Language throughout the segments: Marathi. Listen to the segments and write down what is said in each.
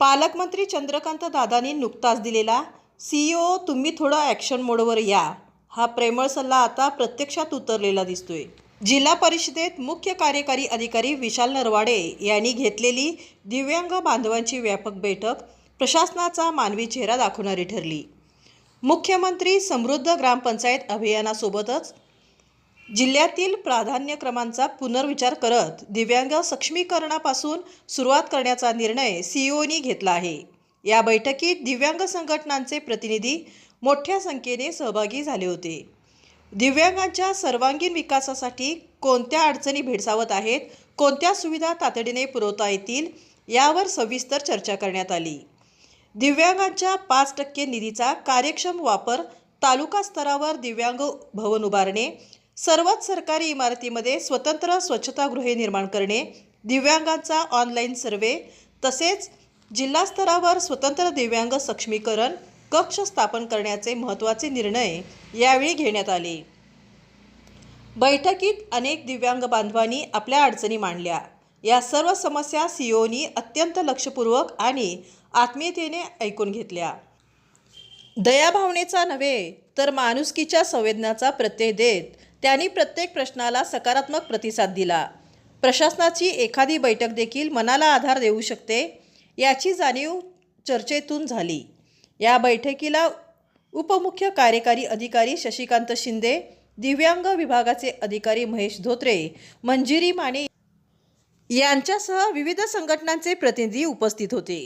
पालकमंत्री चंद्रकांत दादांनी नुकताच दिलेला सीईओ तुम्ही थोडं ॲक्शन मोडवर या. हा प्रेमळ सल्ला आता प्रत्यक्षात उतरलेला दिसतोय. जिल्हा परिषदेत मुख्य कार्यकारी अधिकारी विशाल नरवाडे यांनी घेतलेली दिव्यांग बांधवांची व्यापक बैठक प्रशासनाचा मानवी चेहरा दाखवणारी ठरली. मुख्यमंत्री समृद्ध ग्रामपंचायत अभियानासोबतच जिल्ह्यातील प्राधान्यक्रमांचा पुनर्विचार करत दिव्यांग सक्षमीकरणापासून सुरुवात करण्याचा निर्णय सीईओनी घेतला आहे. या बैठकीत दिव्यांग संघटनांचे प्रतिनिधी मोठ्या संख्येने सहभागी झाले होते. दिव्यांगांच्या सर्वांगीण विकासासाठी कोणत्या अडचणी भेडसावत आहेत कोणत्या सुविधा तातडीने पुरवता येतील यावर सविस्तर चर्चा करण्यात आली. दिव्यांगांच्या पाच टक्के निधीचा कार्यक्षम वापर तालुका स्तरावर दिव्यांग भवन उभारणे सर्वच सरकारी इमारतीमध्ये स्वतंत्र स्वच्छतागृहे निर्माण करणे दिव्यांगांचा ऑनलाईन सर्वे तसेच जिल्हा स्तरावर स्वतंत्र दिव्यांग सक्षमीकरण कक्ष स्थापन करण्याचे महत्त्वाचे निर्णय यावेळी घेण्यात आले. बैठकीत अनेक दिव्यांग बांधवांनी आपल्या अडचणी मांडल्या. या सर्व समस्या सीओनी अत्यंत लक्षपूर्वक आणि आत्मीयतेने ऐकून घेतल्या. दयाभावनेचा नव्हे तर माणुसकीच्या संवेदनाचा प्रत्यय देत त्यांनी प्रत्येक प्रश्नाला सकारात्मक प्रतिसाद दिला. प्रशासनाची एखादी बैठक देखील मनाला आधार देऊ शकते याची जाणीव चर्चेतून झाली. या बैठकीला उपमुख्य कार्यकारी अधिकारी शशिकांत शिंदे दिव्यांग विभागाचे अधिकारी महेश धोत्रे मंजिरी माने यांच्यासह विविध संघटनांचे प्रतिनिधी उपस्थित होते.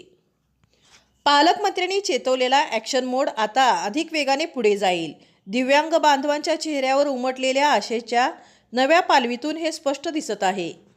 पालकमंत्र्यांनी चेतवलेला ॲक्शन मोड आता अधिक वेगाने पुढे जाईल. दिव्यांग बांधवांच्या चेहऱ्यावर उमटलेल्या आशेच्या नव्या पालवीतून हे स्पष्ट दिसत आहे.